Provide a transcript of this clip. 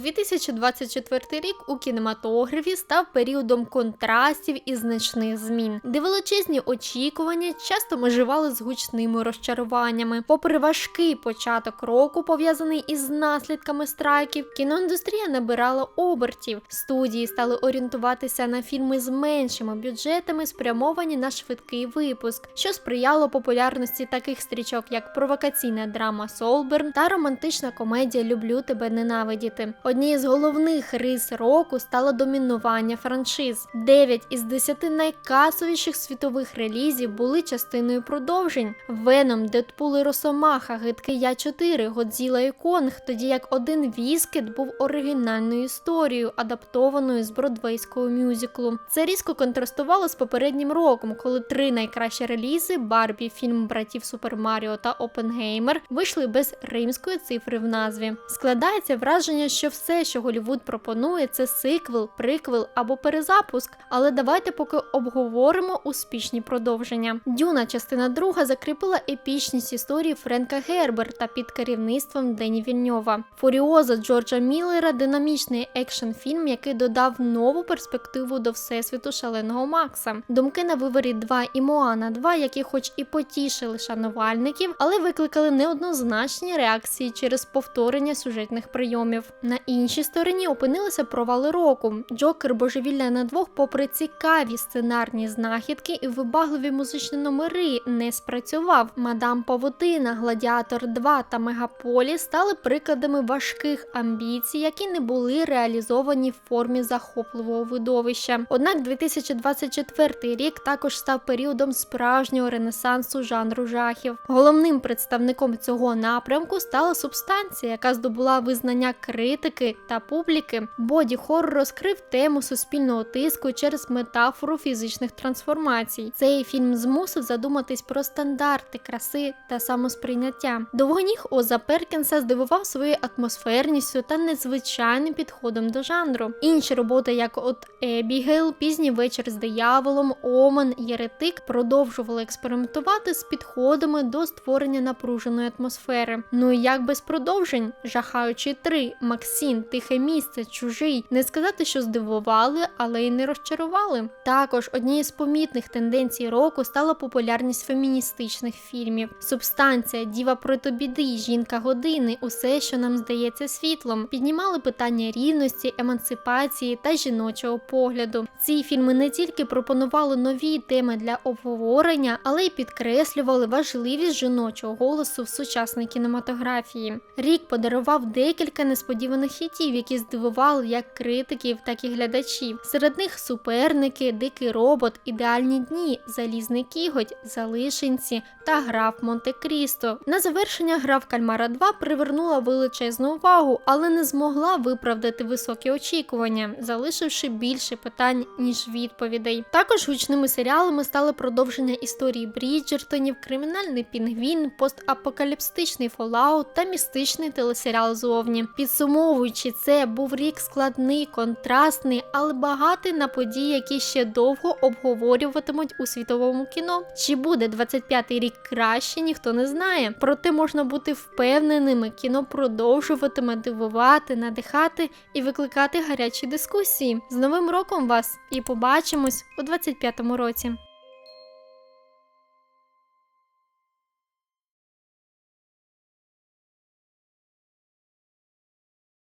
2024 рік у кінематографі став періодом контрастів і значних змін, де величезні очікування часто межували з гучними розчаруваннями. Попри важкий початок року, пов'язаний із наслідками страйків, кіноіндустрія набирала обертів. Студії стали орієнтуватися на фільми з меншими бюджетами, спрямовані на швидкий випуск, що сприяло популярності таких стрічок, як провокаційна драма Солберн та романтична комедія Люблю тебе ненавидіти. Однією з головних рис року стало домінування франшиз. 9 із 10 найкасовіших світових релізів були частиною продовжень: Веном, Дедпул і Росомаха, Гидкий Я 4, Годзіла і Конг, тоді як один Віскет був оригінальною історією, адаптованою з бродвейського мюзиклу. Це різко контрастувало з попереднім роком, коли три найкращі релізи Барбі, фільм братів Супер Маріо та Опенгеймер вийшли без римської цифри в назві. Складається враження, що все, що Голівуд пропонує, це сиквел, приквел або перезапуск. Але давайте поки обговоримо успішні продовження. Дюна, частина друга, закріпила епічність історії Френка Герберта під керівництвом Дені Вільньова. Фуріоза Джорджа Міллера динамічний екшн фільм, який додав нову перспективу до всесвіту шаленого Макса. Думки на виворі 2 і Моана 2, які, хоч і потішили шанувальників, але викликали неоднозначні реакції через повторення сюжетних прийомів. На іншій стороні опинилися провали року. Джокер божевілля на двох, попри цікаві сценарні знахідки і вибагливі музичні номери, не спрацював. Мадам Павутина, Гладіатор 2 та Мегаполі стали прикладами важких амбіцій, які не були реалізовані в формі захопливого видовища. Однак 2024 рік також став періодом справжнього ренесансу жанру жахів. Головним представником цього напрямку стала субстанція, яка здобула визнання критики та публіки. Боді хоррор розкрив тему суспільного тиску через метафору фізичних трансформацій. Цей фільм змусив задуматись про стандарти краси та самосприйняття. Довгоніг Оза Перкінса здивував своєю атмосферністю та незвичайним підходом до жанру. Інші роботи, як от Ебігейл, Пізній вечір з дияволом, Омен, Єретик, продовжували експериментувати з підходами до створення напруженої атмосфери. Ну і як без продовжень, жахаючи 3, Максін, Тихе місце, чужий. Не сказати, що здивували, але й не розчарували. Також однією з помітних тенденцій року стала популярність феміністичних фільмів. Субстанція, діва проти біди, жінка години, усе, що нам здається світлом, піднімали питання рівності, емансипації та жіночого погляду. Ці фільми не тільки пропонували нові теми для обговорення, але й підкреслювали важливість жіночого голосу в сучасній кінематографії. Рік подарував декілька несподіваних хітів, які здивували як критиків, так і глядачів. Серед них суперники, дикий робот, ідеальні дні, залізний кіготь, залишенці та гра в Монте-Крісто. На завершення гра в Кальмара 2 привернула величезну увагу, але не змогла виправдати високі очікування, залишивши більше питань ніж відповідей. Також гучними серіалами стали продовження історії Бріджертонів, кримінальний пінгвін, постапокаліпстичний Fallout та містичний телесеріал зовні. Підсумовуючи це, був рік складний, контрастний, але багатий на події, які ще довго обговорюватимуть у світовому кіно. Чи буде 25-й рік краще, ніхто не знає. Проте можна бути впевненими, кіно продовжуватиме дивувати, надихати і викликати гарячі дискусії. З новим роком вас і побачимось у 25-му році.